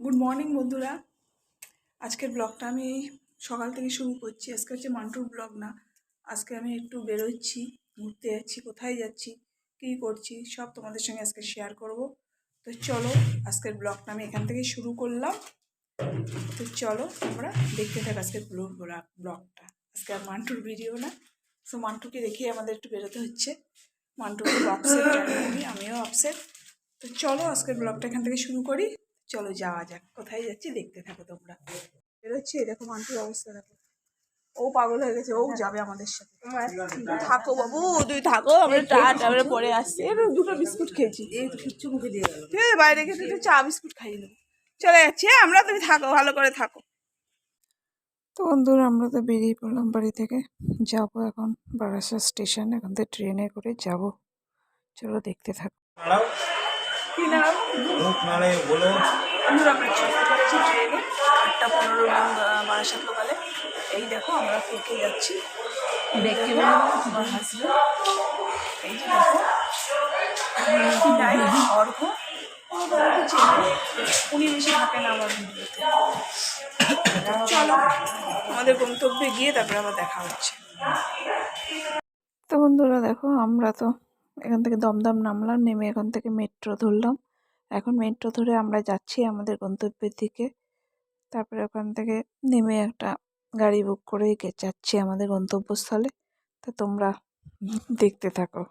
Good morning বন্ধুরা। আজকের ব্লগটা আমি সকাল থেকে শুরু করছি। আজকে হচ্ছে মান্টুর ব্লগ না। আজকে আমি একটু বেরোচ্ছি, ঘুরতে যাচ্ছি, কোথায় যাচ্ছি, কী করছি, সব তোমাদের সঙ্গে আজকে শেয়ার করব। তো চলো, আজকের ব্লগটা আমি এখান থেকে শুরু করলাম। তো চলো, তোমরা দেখতে থাক আজকের ব্লগ ব্লগটা আজকে আর মান্টুর ভিডিও না। সো মান্টুকে রেখে আমাদের একটু বেরোতে হচ্ছে। মান্টু খুব আপসেট আমি আমিও আপসেট তো চলো, আজকের ব্লগটা এখান থেকে শুরু করি। চলো যাওয়া যাক কোথায় যাচ্ছি দেখতে থাকো তোমরা। বেরোচ্ছি এই দেখো মান্টুর অবস্থা দেখো। ও পাগল হয়ে গেছে ও যাবে আমাদের সাথে। থাকো বাবু তুই থাকো আমরা পরে আসছি। দুটো বিস্কুট খেয়েছি। এই তো কিচ্ছু মুখে দিয়ে গেল। ঠিক আছে বাইরে গেছে একটু চা বিস্কুট খাইয়ে দেবো চলে যাচ্ছি হ্যাঁ? আমরা তুমি থাকো ভালো করে থাকো। তো বন্ধুরা আমরা তো বেরিয়ে পড়লাম বাড়ি থেকে। যাব এখন বারাসা স্টেশন এখান থেকে ট্রেনে করে যাব। চলো দেখতে থাকো। কি নাম? বলো ট্রেনে আটটা পনেরো বারাসাত লোকালে। এই দেখো আমরা থেকে যাচ্ছি। দেখতে আমার হাজবেন্ড এই যে দেখো কি নাই অর্ঘ অর্ঘ উনি বেশি থাকেন আমার ভিডিওতে চলো আমাদের গন্তব্যে গিয়ে তারপরে আবার দেখা হচ্ছে। তো বন্ধুরা দেখো আমরা তো এখান থেকে দমদম নামলাম, নেমে এখান থেকে মেট্রো ধরলাম। এখন মেট্রো ধরে আমরা যাচ্ছি আমাদের গন্তব্যের দিকে। তারপরে ওখান থেকে নেমে একটা গাড়ি বুক করে যাচ্ছি আমাদের গন্তব্যস্থলে। তা তোমরা দেখতে থাকো।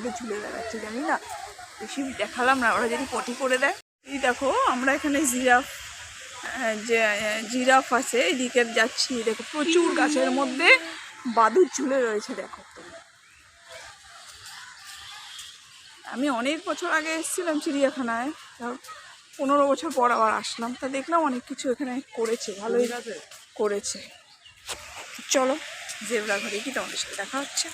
মধ্যে ঝুলে বেড়াচ্ছে জানি না। বেশি দেখালাম না ওরা যদি পটি করে দেয়। এই দেখো আমরা এখানে জিরাফ যে জিরাফ আছে এদিকে যাচ্ছি। দেখো প্রচুর গাছের মধ্যে বাদুর ঝুলে রয়েছে দেখো। আমি অনেক বছর আগে এসেছিলাম চিড়িয়াখানায় পনেরো বছর পর আবার আসলাম। তা দেখলাম অনেক কিছু এখানে করেছে ভালোই করেছে। চলো জেবরা ঘরে কি তোমাদের সাথে দেখা হচ্ছে।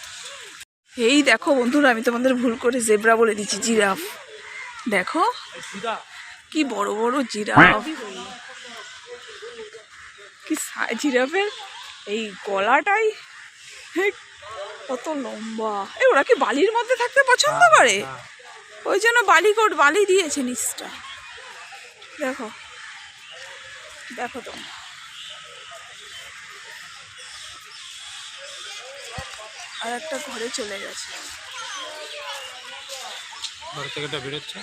এই দেখো বন্ধুরা আমি তোমাদের ভুল করে জেব্রা বলে দিচ্ছি জিরাফ। দেখো কি বড় বড় জিরাফ। কি জিরাফের এই গলাটাই কত লম্বা। এ ওরা কি বালির মধ্যে থাকতে পছন্দ করে? ওই জন্য বালি কোট বালি দিয়েছে নিচটা। দেখো। দেখো তোমরা। আর একটা ঘরে চলে গেছে। ঘর থেকে বেরোচ্ছে?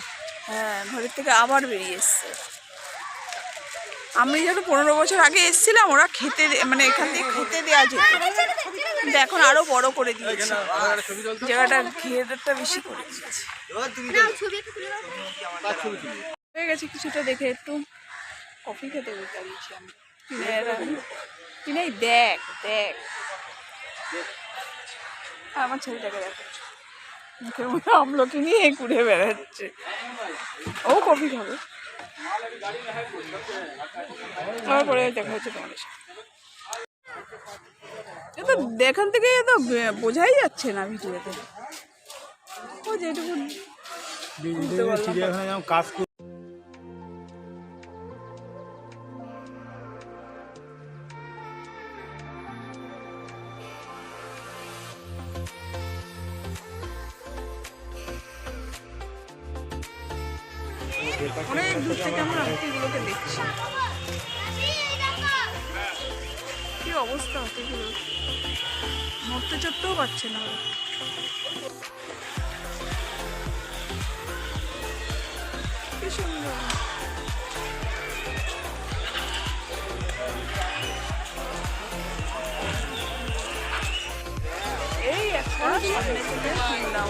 হ্যাঁ ঘরের থেকে আবার বেরিয়ে এসছে। আমি যখন পনেরো বছর আগে এসেছিলাম ওরা খেতে মানে এখান থেকে খেতে দেওয়া যেত। কিন্তু এখন আরও বড় করে দিয়েছে। জায়গাটা ঘেরটা বেশি করে দিয়েছে। হয়ে গেছে কিছুটা দেখে একটু কফি খেতে বসে গেছি আমি কিনে দেখ দেখ। আমার ছেলেটাকে দেখো মুখের মধ্যে আমলকি নিয়ে ঘুরে বেড়াচ্ছে ও কফি খাবে তারপরে দেখা হচ্ছে তোমাদের সাথে। তো দেখান থেকে তো বোঝাই যাচ্ছে না ভিডিওতে ও যেটুকু। চিড়িয়াখানা কাজ অনেক দূর থেকে আমরা হাতিগুলোকে দেখছি। কি অবস্থা হাতিগুলো মরতে চড়তেও পারছে না কি সুন্দর। এই একটা সামনে থেকে কিনলাম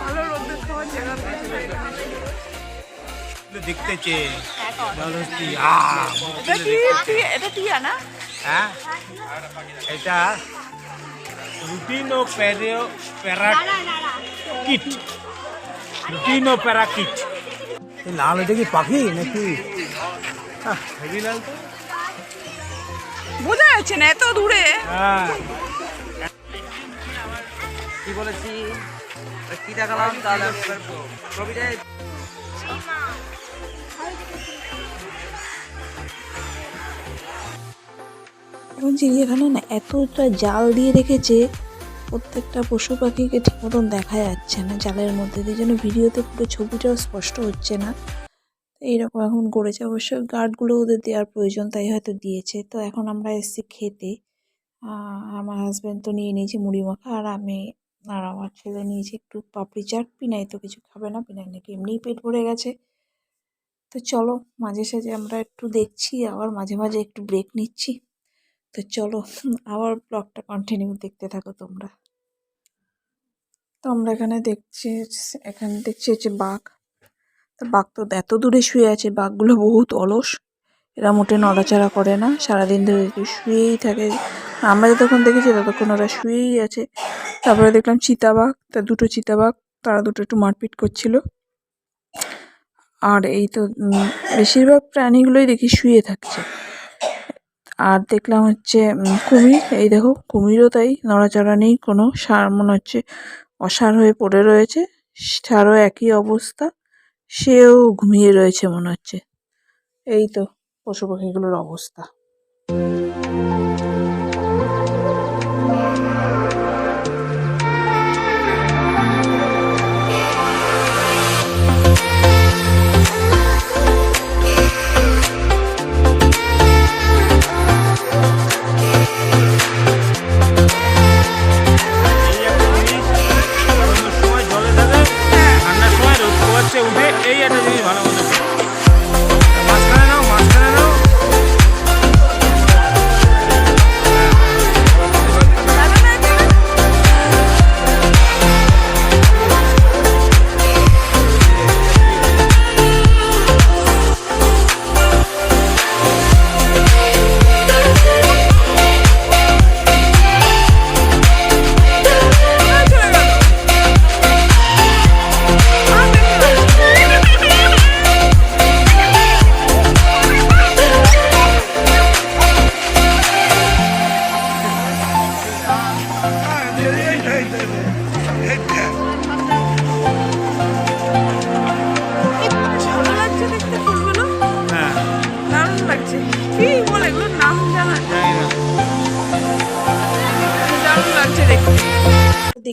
ভালো রোদের খাওয়ার জায়গা দেখতে চেয়ে। এটা টিয়া না? হ্যাঁ? এটা রুটিনো প্যারিও প্যারা কিট। রুটিনো প্যারা কিট। লাল এটা কি পাখি নাকি? বোঝা যাচ্ছে না এত দূরে। হ্যাঁ। কি বলেছি? কি দেখালাম? তাহলে ছবিটাই এখন চিড়িয়াখানা না এতটা জাল দিয়ে রেখেছে প্রত্যেকটা পশু পাখিকে ঠিক মতন দেখা যাচ্ছে না জালের মধ্যে দিয়ে যেন ভিডিওতে পুরো ছবিটাও স্পষ্ট হচ্ছে না। এইরকম এখন করেছে অবশ্য গার্ডগুলো ওদের দেওয়ার প্রয়োজন, তাই হয়তো দিয়েছে। তো এখন আমরা এসেছি খেতে। আমার হাজব্যান্ড তো নিয়ে নিয়েছে মুড়ি মাখা, আর আমি, আর আমার ছেলে নিয়েছে একটু পাপড়ি চাট। পিনাই তো কিছু খাবে না, পিনাই নাকি এমনিই পেট ভরে গেছে। তো চলো, মাঝে সাঝে আমরা একটু দেখছি, আবার মাঝে মাঝে একটু ব্রেক নিচ্ছি। তো চলো, আবার ব্লগটা কন্টিনিউ দেখতে থাকো তোমরা। তো আমরা এখানে দেখছি এখানে দেখছি হচ্ছে বাঘ। বাঘ তো এত দূরে শুয়ে আছে, বাঘগুলো বহুত অলস। এরা মোটে নড়াচড়া করে না, সারাদিন ধরে শুয়েই থাকে। আমরা যতক্ষণ দেখেছি ততক্ষণ ওরা শুয়েই আছে। তারপরে দেখলাম চিতাবাঘ তা দুটো চিতাবাঘ তারা দুটো একটু মারপিট করছিল। আর এই তো বেশিরভাগ প্রাণীগুলোই দেখি শুয়ে থাকছে। আর দেখলাম হচ্ছে কুমির, এই দেখো, কুমিরও তাই, নড়াচড়া নেই, কোনো সার মনে হচ্ছে অসার হয়ে পড়ে রয়েছে। তারও একই অবস্থা। সেও ঘুমিয়ে রয়েছে মনে হচ্ছে। এই তো পশু পাখিগুলোর অবস্থা।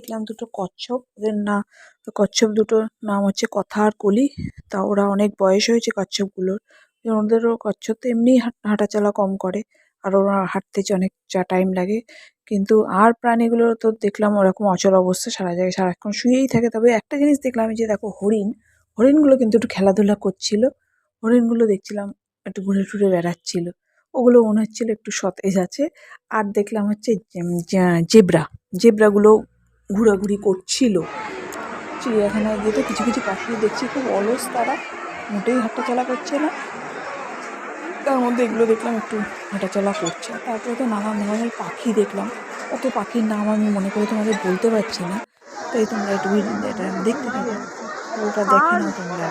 দেখলাম দুটো কচ্ছপ। ওদের না, কচ্ছপ দুটো নাম হচ্ছে কথা আর কলি। তা ওরা অনেক বয়স হয়েছে কচ্ছপগুলোর। ওদেরও কচ্ছপ তো এমনিই হাঁট- হাঁটাচলা কম করে। আর ওরা হাঁটতে যে অনেক যা টাইম লাগে। কিন্তু আর প্রাণীগুলো তো দেখলাম ওরকম অচল অবস্থা সারা জায়গায়, সারাক্ষণ শুয়েই থাকে। তবে একটা জিনিস দেখলাম যে দেখো হরিণ। হরিণগুলো কিন্তু একটু খেলাধুলা করছিল। হরিণগুলো দেখছিলাম একটু ঘুরে টুরে বেড়াচ্ছিল। ওগুলো মনে হচ্ছিল একটু সতেজ আছে। আর দেখলাম হচ্ছে জেব্রা। জেব্রাগুলো ঘোরাঘুরি করছিল। চিড়িয়াখানায় গিয়ে তো কিছু কিছু পাখি দেখছি, খুব অলস তারা। মোটেই হাঁটাচলা করছে না। তার মধ্যে এগুলো দেখলাম, একটু হাঁটাচলা করছে। তারপরে তো নানান ধরনের পাখি দেখলাম। অত পাখির নাম আমি মনে করে তোমাদের বলতে পারছি না। তাই তোমরা একটু দেখতে থাকো। ওটা দেখে নাও তোমরা।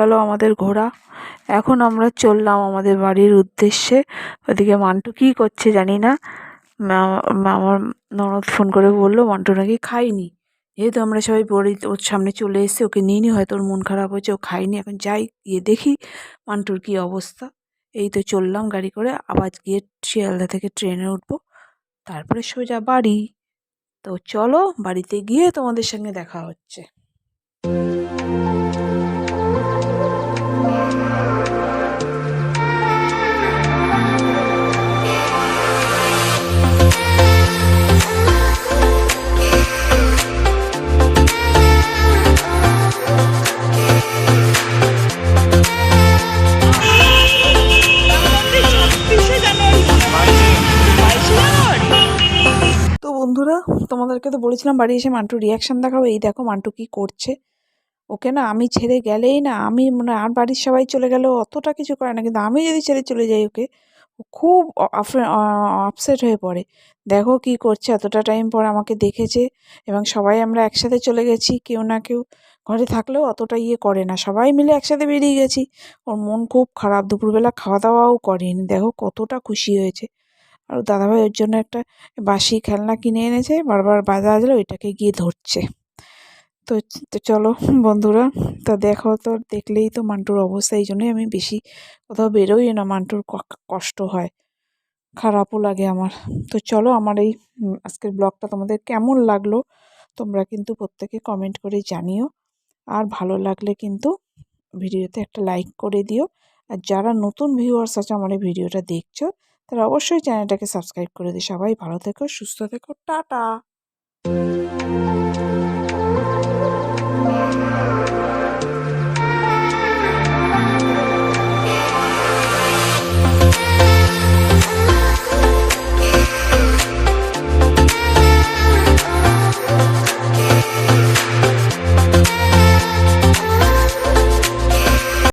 গেল আমাদের ঘোরা এখন আমরা চললাম আমাদের বাড়ির উদ্দেশ্যে। ওদিকে মান্টু কী করছে জানি না। আমার ননদ ফোন করে বলল, মান্টু নাকি খাইনি যেহেতু আমরা সবাই বড়ি, ওর সামনে চলে এসেছি, ওকে নিয়ে নি, হয়তো ওর মন খারাপ হয়েছে, ও খাইনি এখন যাই, গিয়ে দেখি মান্টুর কী অবস্থা। এই তো চললাম গাড়ি করে, আবার গিয়ে শিয়ালদা থেকে ট্রেনে উঠবো। তারপরে সোজা বাড়ি। তো চলো, বাড়িতে গিয়ে তোমাদের সঙ্গে দেখা হচ্ছে। বলেছিলাম বাড়ি এসে মান্টুর রিয়াকশান দেখাবো এই দেখো মান্টু কী করছে। ওকে না, আমি ছেড়ে গেলেই না, আমি মানে আর বাড়ির সবাই চলে গেলেও অতটা কিছু করে না, কিন্তু আমি যদি ছেড়ে চলে যাই ওকে খুব আপসেট হয়ে পড়ে। দেখো কী করছে, এতটা টাইম পর আমাকে দেখেছে এবং সবাই আমরা একসাথে চলে গেছি, কেউ না কেউ ঘরে থাকলেও অতটা ইয়ে করে না, সবাই মিলে একসাথে বেরিয়ে গেছি। ওর মন খুব খারাপ, দুপুরবেলা খাওয়া দাওয়াও করেনি, দেখো কতটা খুশি হয়েছে। আর দাদাভাই ওর জন্য একটা বাসি খেলনা কিনে এনেছে, বারবার বাজা বাজলে, ওইটাকে গিয়ে ধরছে। তো তো চলো বন্ধুরা, তা দেখো তো, দেখলেই তো মান্টুর অবস্থা, এই জন্যই আমি বেশি কোথাও বেরোই না, মান্টুর কষ্ট হয়, খারাপও লাগে আমার। তো চলো আমার এই আজকের ব্লগটা তোমাদের কেমন লাগল, তোমরা কিন্তু প্রত্যেকে কমেন্ট করে জানিও। আর ভালো লাগলে কিন্তু ভিডিওতে একটা লাইক করে দিও। আর যারা নতুন ভিউয়ার্স আছে, আমার এই ভিডিওটা দেখছ তারা অবশ্যই চ্যানেলটাকে সাবস্ক্রাইব করে দিই সবাই ভালো থেকো সুস্থ থেকো টাটা।